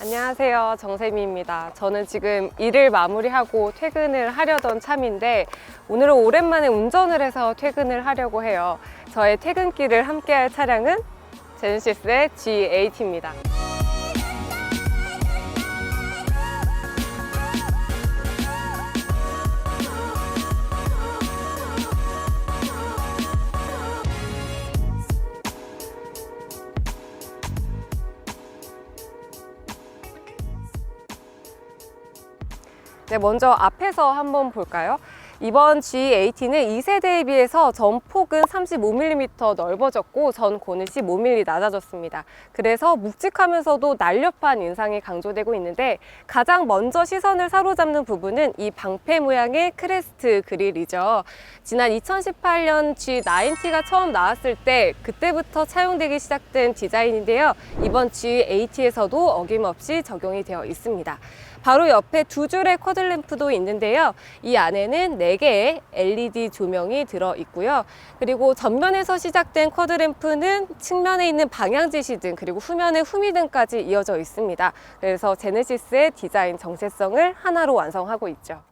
안녕하세요. 정세미입니다. 저는 지금 일을 마무리하고 퇴근을 하려던 참인데 오늘은 오랜만에 운전을 해서 퇴근을 하려고 해요. 저의 퇴근길을 함께할 차량은 제네시스의 G8입니다. 네, 먼저 앞에서 한번 볼까요? 이번 G80은 2세대에 비해서 전폭은 35mm 넓어졌고 전고는 15mm 낮아졌습니다. 그래서 묵직하면서도 날렵한 인상이 강조되고 있는데 가장 먼저 시선을 사로잡는 부분은 이 방패 모양의 크레스트 그릴이죠. 지난 2018년 G90가 처음 나왔을 때 그때부터 차용되기 시작된 디자인인데요. 이번 G80에서도 어김없이 적용이 되어 있습니다. 바로 옆에 두 줄의 쿼들램프도 있는데요. 이 안에는 네개의 LED 조명이 들어 있고요. 그리고 전면에서 시작된 쿼드램프는 측면에 있는 방향 지시 등 그리고 후면에 후미등까지 이어져 있습니다. 그래서 제네시스의 디자인 정체성을 하나로 완성하고 있죠.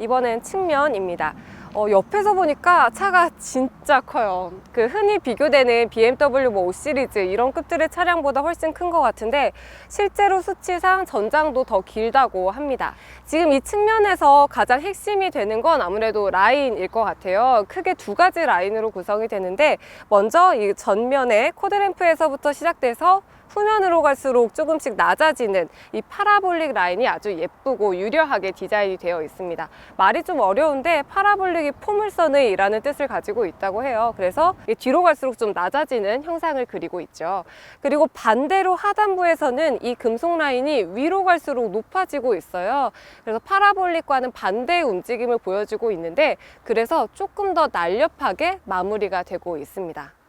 이번엔 측면입니다. 어, 옆에서 보니까 차가 진짜 커요. 그 흔히 비교되는 BMW 뭐 5 시리즈 이런 급들의 차량보다 훨씬 큰 것 같은데 실제로 수치상 전장도 더 길다고 합니다. 지금 이 측면에서 가장 핵심이 되는 건 아무래도 라인일 것 같아요. 크게 두 가지 라인으로 구성이 되는데 먼저 이 전면에 코드램프에서부터 시작돼서 후면으로 갈수록 조금씩 낮아지는 이 파라볼릭 라인이 아주 예쁘고 유려하게 디자인이 되어 있습니다. 말이 좀 어려운데 파라볼릭이 포물선의라는 뜻을 가지고 있다고 해요. 그래서 이 뒤로 갈수록 좀 낮아지는 형상을 그리고 있죠. 그리고 반대로 하단부에서는 이 금속 라인이 위로 갈수록 높아지고 있어요. 그래서 파라볼릭과는 반대의 움직임을 보여주고 있는데 그래서 조금 더 날렵하게 마무리가 되고 있습니다.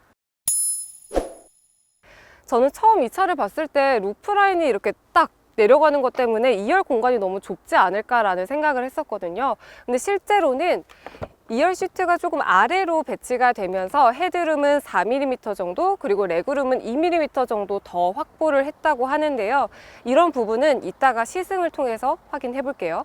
저는 처음 이 차를 봤을 때 루프 라인이 이렇게 딱 내려가는 것 때문에 2열 공간이 너무 좁지 않을까라는 생각을 했었거든요. 근데 실제로는 2열 시트가 조금 아래로 배치가 되면서 헤드룸은 4mm 정도 그리고 레그룸은 2mm 정도 더 확보를 했다고 하는데요. 이런 부분은 이따가 시승을 통해서 확인해 볼게요.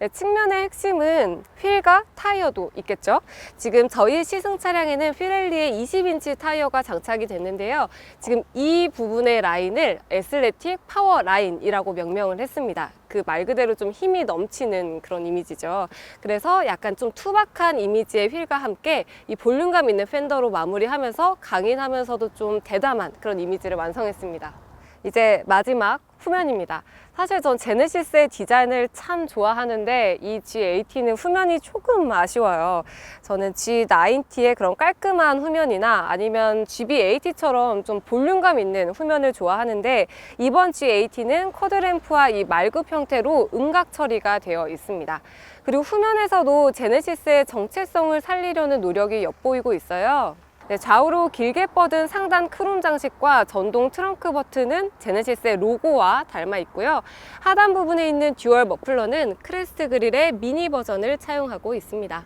네, 측면의 핵심은 휠과 타이어도 있겠죠. 지금 저희 시승 차량에는 피렐리의 20인치 타이어가 장착이 됐는데요. 지금 이 부분의 라인을 에슬레틱 파워 라인이라고 명명을 했습니다. 그 말 그대로 좀 힘이 넘치는 그런 이미지죠. 그래서 약간 좀 투박한 이미지의 휠과 함께 이 볼륨감 있는 팬더로 마무리하면서 강인하면서도 좀 대담한 그런 이미지를 완성했습니다. 이제 마지막 후면입니다. 사실 전 제네시스의 디자인을 참 좋아하는데 이 G80는 후면이 조금 아쉬워요. 저는 G90의 그런 깔끔한 후면이나 아니면 GB80처럼 좀 볼륨감 있는 후면을 좋아하는데 이번 G80는 쿼드램프와 이 말굽 형태로 음각 처리가 되어 있습니다. 그리고 후면에서도 제네시스의 정체성을 살리려는 노력이 엿보이고 있어요. 네, 좌우로 길게 뻗은 상단 크롬 장식과 전동 트렁크 버튼은 제네시스의 로고와 닮아 있고요. 하단 부분에 있는 듀얼 머플러는 크레스트 그릴의 미니 버전을 차용하고 있습니다.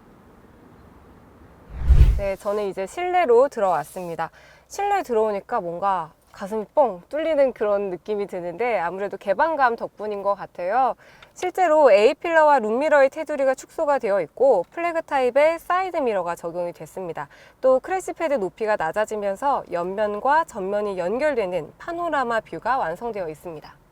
네, 저는 이제 실내로 들어왔습니다. 실내 들어오니까 뭔가 가슴이 뻥 뚫리는 그런 느낌이 드는데 아무래도 개방감 덕분인 것 같아요. 실제로 A필러와 룸미러의 테두리가 축소가 되어 있고 플래그 타입의 사이드 미러가 적용이 됐습니다. 또 크래시패드 높이가 낮아지면서 옆면과 전면이 연결되는 파노라마 뷰가 완성되어 있습니다.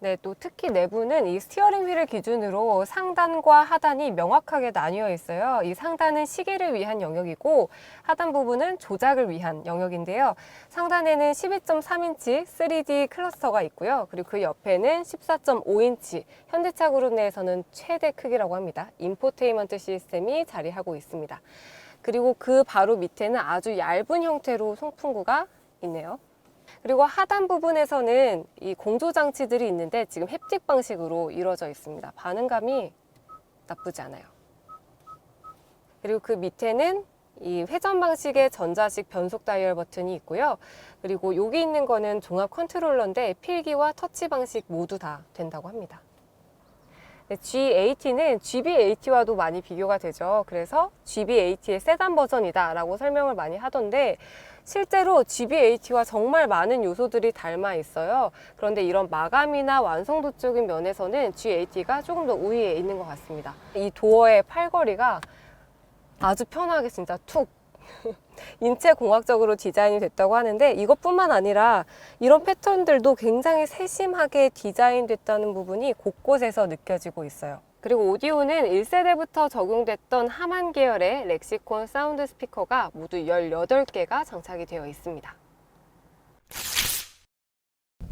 네, 또 특히 내부는 이 스티어링 휠을 기준으로 상단과 하단이 명확하게 나뉘어 있어요. 이 상단은 시계를 위한 영역이고 하단 부분은 조작을 위한 영역인데요. 상단에는 12.3인치 3D 클러스터가 있고요. 그리고 그 옆에는 14.5인치 현대차 그룹 내에서는 최대 크기라고 합니다. 인포테인먼트 시스템이 자리하고 있습니다. 그리고 그 바로 밑에는 아주 얇은 형태로 송풍구가 있네요. 그리고 하단 부분에서는 이 공조 장치들이 있는데 지금 햅틱 방식으로 이루어져 있습니다. 반응감이 나쁘지 않아요. 그리고 그 밑에는 이 회전 방식의 전자식 변속 다이얼 버튼이 있고요. 그리고 여기 있는 거는 종합 컨트롤러인데 필기와 터치 방식 모두 다 된다고 합니다. 네, G80는 GB80와도 많이 비교가 되죠. 그래서 GB80의 세단 버전이다 라고 설명을 많이 하던데 실제로 GB80와 정말 많은 요소들이 닮아 있어요. 그런데 이런 마감이나 완성도적인 면에서는 G80가 조금 더 우위에 있는 것 같습니다. 이 도어의 팔걸이가 아주 편하게 진짜 툭 인체 공학적으로 디자인이 됐다고 하는데 이것뿐만 아니라 이런 패턴들도 굉장히 세심하게 디자인됐다는 부분이 곳곳에서 느껴지고 있어요. 그리고 오디오는 1세대부터 적용됐던 하만 계열의 렉시콘 사운드 스피커가 모두 18개가 장착이 되어 있습니다.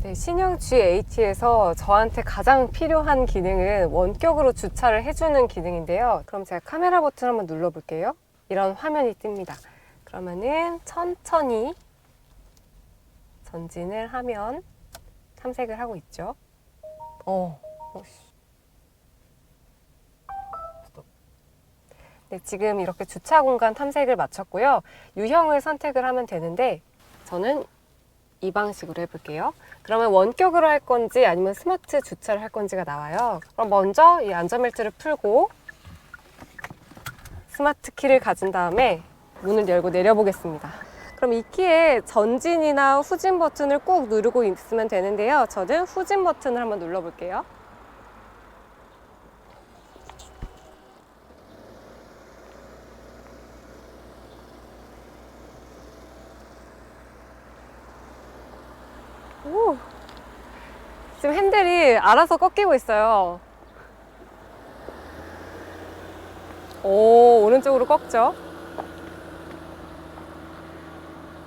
네, 신형 G80에서 저한테 가장 필요한 기능은 원격으로 주차를 해주는 기능인데요. 그럼 제가 카메라 버튼 한번 눌러볼게요. 이런 화면이 뜹니다. 그러면은 천천히 전진을 하면 탐색을 하고 있죠. 어, 어. 네, 지금 이렇게 주차 공간 탐색을 마쳤고요. 유형을 선택을 하면 되는데 저는 이 방식으로 해볼게요. 그러면 원격으로 할 건지 아니면 스마트 주차를 할 건지가 나와요. 그럼 먼저 이 안전벨트를 풀고 스마트 키를 가진 다음에 문을 열고 내려보겠습니다. 그럼 이 키에 전진이나 후진 버튼을 꾹 누르고 있으면 되는데요. 저는 후진 버튼을 한번 눌러볼게요. 오, 지금 핸들이 알아서 꺾이고 있어요. 오, 오른쪽으로 꺾죠.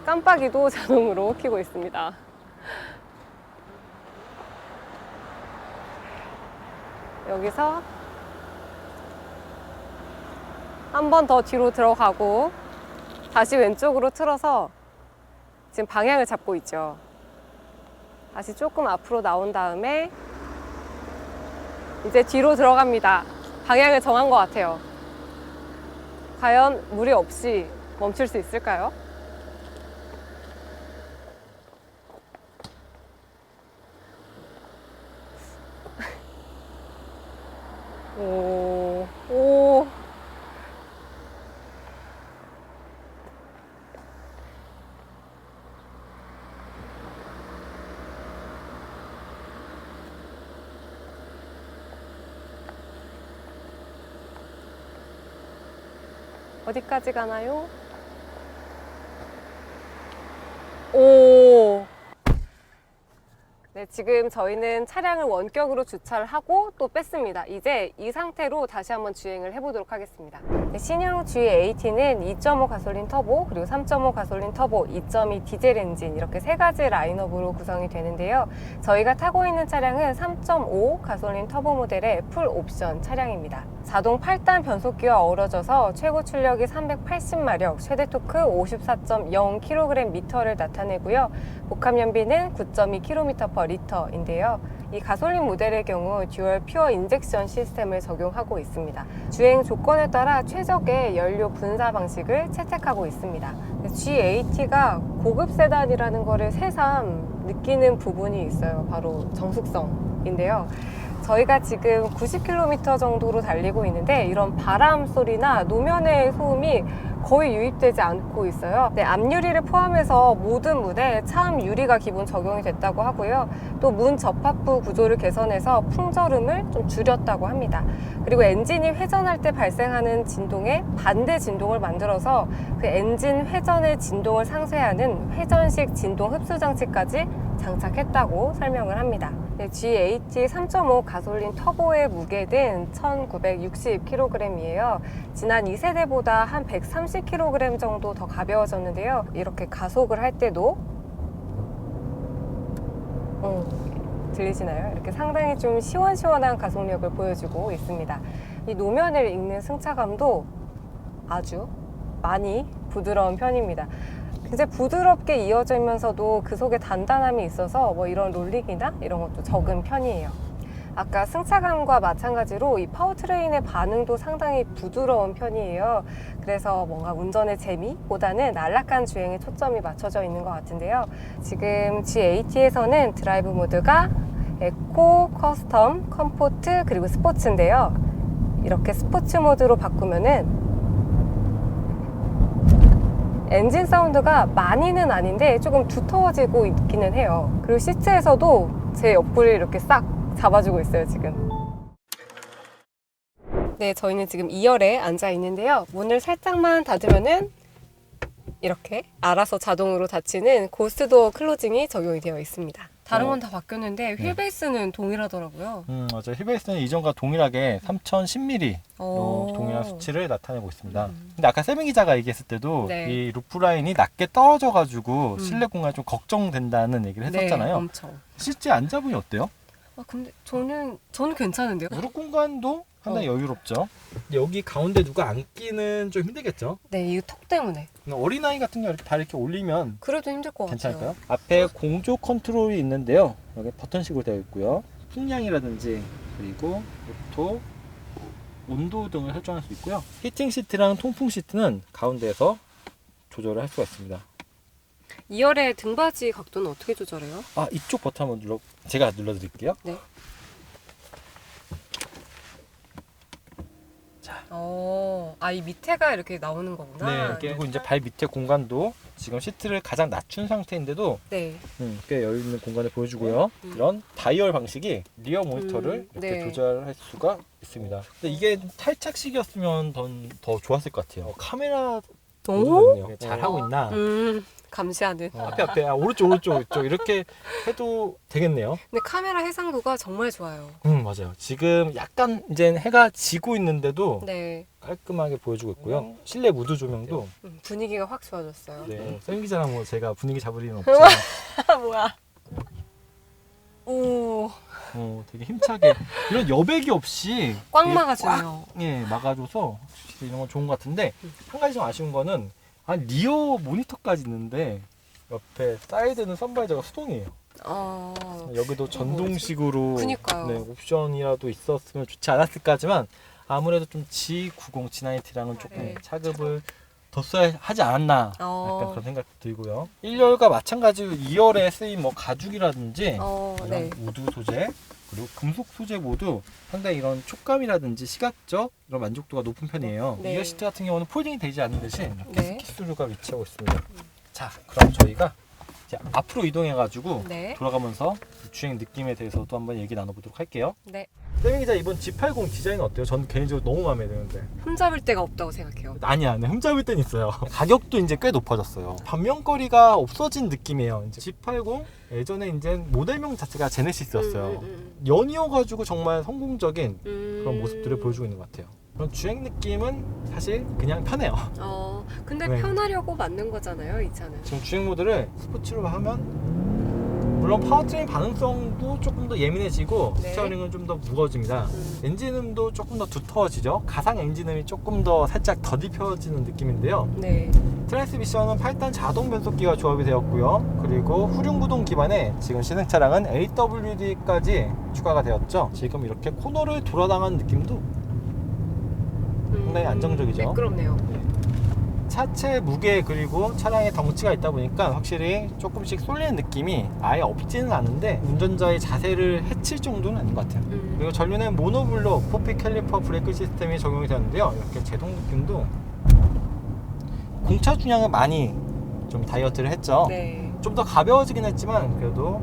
깜빡이도 자동으로 켜고 있습니다. 여기서 한 번 더 뒤로 들어가고 다시 왼쪽으로 틀어서 지금 방향을 잡고 있죠. 다시 조금 앞으로 나온 다음에 이제 뒤로 들어갑니다. 방향을 정한 것 같아요. 과연 무리 없이 멈출 수 있을까요? 오, 오. 어디까지 가나요? 오. 네, 지금 저희는 차량을 원격으로 주차를 하고 또 뺐습니다. 이제 이 상태로 다시 한번 주행을 해보도록 하겠습니다. 네, 신형 G80는 2.5 가솔린 터보, 그리고 3.5 가솔린 터보, 2.2 디젤 엔진 이렇게 세 가지 라인업으로 구성이 되는데요. 저희가 타고 있는 차량은 3.5 가솔린 터보 모델의 풀 옵션 차량입니다. 자동 8단 변속기와 어우러져서 최고 출력이 380마력, 최대 토크 54.0kgm를 나타내고요. 복합 연비는 9.2km per 리터인데요. 이 가솔린 모델의 경우 듀얼 퓨어 인젝션 시스템을 적용하고 있습니다. 주행 조건에 따라 최적의 연료 분사 방식을 채택하고 있습니다. G80가 고급 세단이라는 것을 새삼 느끼는 부분이 있어요. 바로 정숙성인데요. 저희가 지금 90km 정도로 달리고 있는데 이런 바람 소리나 노면의 소음이 거의 유입되지 않고 있어요. 네, 앞유리를 포함해서 모든 문에 차음 유리가 기본 적용이 됐다고 하고요. 또 문 접합부 구조를 개선해서 풍절음을 좀 줄였다고 합니다. 그리고 엔진이 회전할 때 발생하는 진동에 반대 진동을 만들어서 그 엔진 회전의 진동을 상쇄하는 회전식 진동 흡수 장치까지 장착했다고 설명을 합니다. 네, G80 3.5 가솔린 터보의 무게는 1960kg이에요. 지난 2세대보다 한 130kg 정도 더 가벼워졌는데요. 이렇게 가속을 할 때도 어, 들리시나요? 이렇게 상당히 좀 시원시원한 가속력을 보여주고 있습니다. 이 노면을 읽는 승차감도 아주 많이 부드러운 편입니다. 굉장히 부드럽게 이어지면서도 그 속에 단단함이 있어서 뭐 이런 롤링이나 이런 것도 적은 편이에요. 아까 승차감과 마찬가지로 이 파워트레인의 반응도 상당히 부드러운 편이에요. 그래서 뭔가 운전의 재미보다는 안락한 주행에 초점이 맞춰져 있는 것 같은데요. 지금 G80에서는 드라이브 모드가 에코, 커스텀, 컴포트, 그리고 스포츠인데요. 이렇게 스포츠 모드로 바꾸면은 엔진 사운드가 많이는 아닌데 조금 두터워지고 있기는 해요. 그리고 시트에서도 제 옆구리를 이렇게 싹 잡아주고 있어요, 지금. 네, 저희는 지금 2열에 앉아 있는데요. 문을 살짝만 닫으면은 이렇게 알아서 자동으로 닫히는 고스트도어 클로징이 적용이 되어 있습니다. 다른 어. 건다 바뀌었는데 휠 네. 베이스는 동일하더라고요. 음, 맞아요. 힐베이스는 이전과 동일하게 3010mm 오. 동일한 수치를 나타내고 있습니다. 음. 근데 아까 세명 기자가 얘기했을 때도 네. 이 루프 라인이 낮게 떨어져가지고 음. 실내 공간이 좀 걱정된다는 얘기를 네, 했었잖아요. 엄청. 실제 앉아보니 어때요? 아, 근데 저는 저는 괜찮은데요. 무릎 공간도 상당히 어. 여유롭죠. 여기 가운데 누가 앉기는 좀 힘들겠죠. 네, 이턱 때문에. 어린아이 같은 경우 이렇게 다 이렇게 올리면 그래도 힘들 것 같아요. 괜찮을까요? 앞에 공조 컨트롤이 있는데요. 여기 버튼식으로 되어 있고요. 풍량이라든지 그리고 오토, 온도 등을 설정할 수 있고요. 히팅 시트랑 통풍 시트는 가운데에서 조절을 할 수가 있습니다. 2열의 등받이 각도는 어떻게 조절해요? 아 이쪽 버튼 한번 눌러 제가 눌러드릴게요. 어, 아, 이 밑에가 이렇게 나오는 거구나. 네. 그리고 이제 발 밑에 공간도 지금 시트를 가장 낮춘 상태인데도 네. 음, 꽤 여유 있는 공간을 보여주고요. 음. 이런 다이얼 방식이 리어 모니터를 음, 이렇게 네. 조절할 수가 있습니다. 근데 이게 탈착식이었으면 더, 더 좋았을 것 같아요. 어, 카메라 오? 잘 하고 있나? 음, 감시하는. 어, 앞에 앞에 아, 오른쪽 오른쪽 이쪽 이렇게 해도 되겠네요. 근데 카메라 해상도가 정말 좋아요. 음 맞아요. 지금 약간 이제 해가 지고 있는데도 네. 깔끔하게 보여주고 있고요. 실내 무드 조명도 음, 분위기가 확 좋아졌어요. 네. 쌤 기자랑 뭐 제가 분위기 잡을 일은 없지만 아, 뭐야. 오, 어, 되게 힘차게 이런 여백이 없이 꽉 막아주네요. 예, 막아줘서 확실히 이런 건 좋은 것 같은데 한 가지 좀 아쉬운 거는 아 리어 모니터까지 있는데 옆에 사이드는 선바이저가 수동이에요. 어, 여기도 전동식으로 그니까요. 네, 옵션이라도 있었으면 좋지 않았을까지만 아무래도 좀 G90, G90랑은 조금 네. 차급을 더 써야 하지 않았나 어. 약간 그런 생각도 들고요. 1열과 마찬가지로 2열에 쓰인 뭐 가죽이라든지 어, 이런 네. 우드 소재 그리고 금속 소재 모두 상당히 이런 촉감이라든지 시각적 이런 만족도가 높은 편이에요. 네. 이어 시트 같은 경우는 폴딩이 되지 않는 대신 이렇게 네. 스키스루가 위치하고 있습니다. 자, 그럼 저희가 이제 앞으로 이동해 가지고 네. 돌아가면서 주행 느낌에 대해서도 한번 얘기 나눠보도록 할게요. 네. 세민 기자 이번 G80 디자인 어때요? 전 개인적으로 너무 마음에 드는데. 흠잡을 데가 없다고 생각해요. 아니야, 네, 흠잡을 땐 있어요. 가격도 이제 꽤 높아졌어요. 반면거리가 없어진 느낌이에요. 이제 G80 예전에 이제 모델명 자체가 제네시스였어요. 음, 음, 연이어가지고 정말 성공적인 음. 그런 모습들을 보여주고 있는 것 같아요. 그런 주행 느낌은 사실 그냥 편해요. 어, 근데 네. 편하려고 만든 거잖아요, 이 차는. 지금 주행 모드를 스포츠로 하면 물론 파워트레인 반응성도 조금 더 예민해지고 네. 스티어링은 좀 더 무거워집니다. 음. 엔진음도 조금 더 두터워지죠. 가상 엔진음이 조금 더 살짝 더딥혀지는 느낌인데요. 네. 트랜스미션은 8단 자동 변속기가 조합이 되었고요. 그리고 후륜구동 기반에 지금 시승 차량은 AWD까지 추가가 되었죠. 지금 이렇게 코너를 돌아당하는 느낌도 음. 상당히 안정적이죠. 매끄럽네요. 차체 무게 그리고 차량의 덩치가 있다 보니까 확실히 조금씩 쏠리는 느낌이 아예 없지는 않은데 운전자의 자세를 해칠 정도는 아닌 것 같아요. 음. 그리고 전륜엔 모노블록 포피 캘리퍼 브레이크 시스템이 적용이 되는데요. 이렇게 제동 느낌도 공차 중량은 많이 좀 다이어트를 했죠. 네. 좀 더 가벼워지긴 했지만 그래도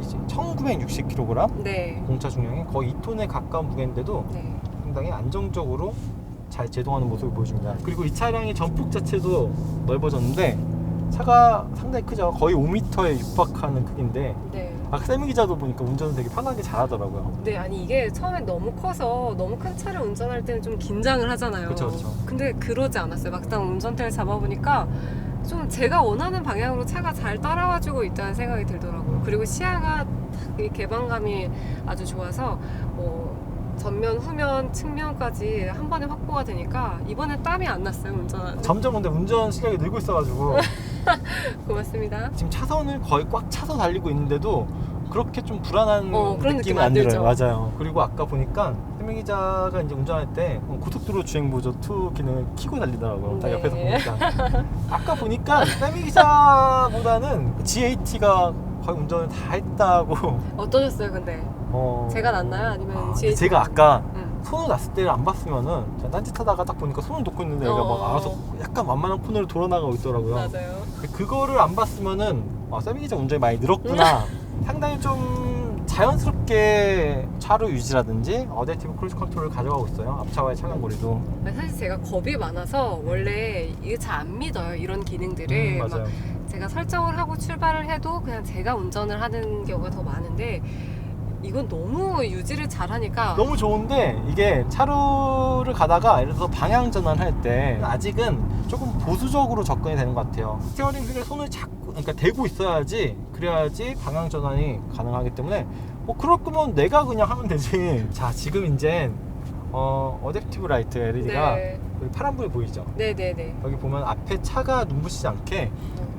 이제 1960kg 네. 공차 중량이 거의 2톤에 가까운 무게인데도 네. 상당히 안정적으로 잘 제동하는 모습을 보여줍니다. 그리고 이 차량의 전폭 자체도 넓어졌는데 차가 상당히 크죠. 거의 5m에 육박하는 크기인데 네. 아까 세미 기자도 보니까 운전을 되게 편하게 잘하더라고요. 네, 아니 이게 처음에 너무 커서 너무 큰 차를 운전할 때는 좀 긴장을 하잖아요. 그쵸, 그쵸. 근데 그러지 않았어요. 막상 운전대를 잡아보니까 좀 제가 원하는 방향으로 차가 잘 따라와주고 있다는 생각이 들더라고요. 그리고 시야가 탁이 개방감이 아주 좋아서 뭐 전면, 후면, 측면까지 한 번에 확보가 되니까 이번엔 땀이 안 났어요, 운전. 점점 근데 운전 실력이 늘고 있어가지고 고맙습니다. 지금 차선을 거의 꽉 차서 달리고 있는데도 그렇게 좀 불안한 어, 그런 느낌은 느낌 안 안 들어요. 맞아요. 그리고 아까 보니까 세명 기자가 이제 운전할 때 고속도로 주행 보조 2 기능을 키고 달리더라고요. 딱 네. 옆에서 보니까 아까 보니까 세미 기자보다는 GAT가 거의 운전을 다 했다고. 어떠셨어요, 근데? 어, 제가 낫나요? 아니면 아, 지혜 제가 아까 응. 손을 놨을 때를 안 봤으면은 제가 딴짓하다가 딱 보니까 손을 놓고 있는데 막 어. 알아서 약간 만만한 코너를 돌아 나가고 있더라고요. 맞아요. 그거를 안 봤으면은 아, 세미 기자 운전이 많이 늘었구나. 상당히 좀 자연스럽게 차로 유지라든지 어댑티브 크루즈 컨트롤을 가져가고 있어요. 앞차와의 차간거리도. 사실 제가 겁이 많아서 원래 이거 잘 안 믿어요. 이런 기능들을. 음, 막 맞아요. 제가 설정을 하고 출발을 해도 그냥 제가 운전을 하는 경우가 더 많은데 이건 너무 유지를 잘하니까 너무 좋은데 이게 차로를 가다가 예를 들어서 방향 전환할 때 아직은 조금 보수적으로 접근이 되는 것 같아요. 스티어링 휠에 손을 잡고 그러니까 대고 있어야지 그래야지 방향 전환이 가능하기 때문에 뭐 그럴 거면 내가 그냥 하면 되지. 자 지금 이제 어 어댑티브 라이트 LED가 네. 여기 파란불이 보이죠? 네네네. 여기 보면 앞에 차가 눈부시지 않게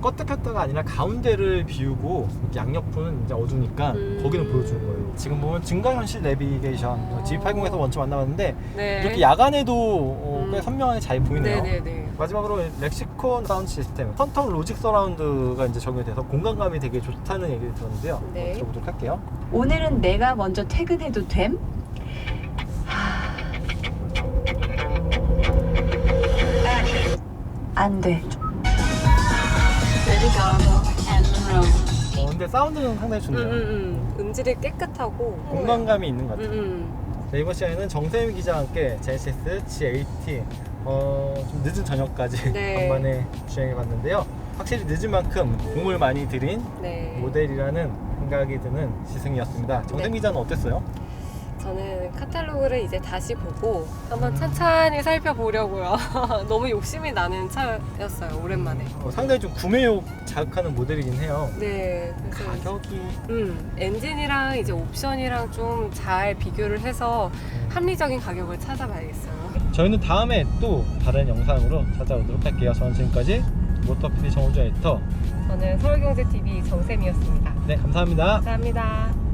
껐다 켰다가 아니라 가운데를 비우고 이렇게 양옆은 이제 어두우니까 음. 거기는 보여주는 거예요. 지금 보면 증강현실 내비게이션 아. G80에서 먼저 만나봤는데 네. 이렇게 야간에도 어, 꽤 음. 선명하게 잘 보이네요. 네네네. 마지막으로 렉시콘 사운드 시스템 퀀텀 로직 서라운드가 이제 적용이 돼서 공간감이 되게 좋다는 얘기를 들었는데요. 네. 한번 들어보도록 할게요. 오늘은 내가 먼저 퇴근해도 됨? 안 돼. 어, 근데 사운드는 상당히 음, 좋네요. 음, 음. 음질이 깨끗하고 공간감이 있는 것 음, 같아요. 음. 네, 이번 시간에는 정세미 기자와 함께 제네시스 G80 어, 좀 늦은 저녁까지 네. 간만에 주행해봤는데요. 확실히 늦은 만큼 공을 많이 들인 네. 모델이라는 생각이 드는 시승이었습니다. 정세미 네. 기자는 어땠어요? 저는 카탈로그를 이제 다시 보고 한번 천천히 살펴보려고요. 너무 욕심이 나는 차였어요. 오랜만에. 어, 상당히 좀 구매욕 자극하는 모델이긴 해요. 네. 그래서 가격이 음, 엔진이랑 이제 옵션이랑 좀 잘 비교를 해서 합리적인 가격을 찾아봐야겠어요. 저희는 다음에 또 다른 영상으로 찾아오도록 할게요. 저는 지금까지 모터피디 정우주 에디터 저는 서울경제TV 정샘이었습니다. 네 감사합니다. 감사합니다.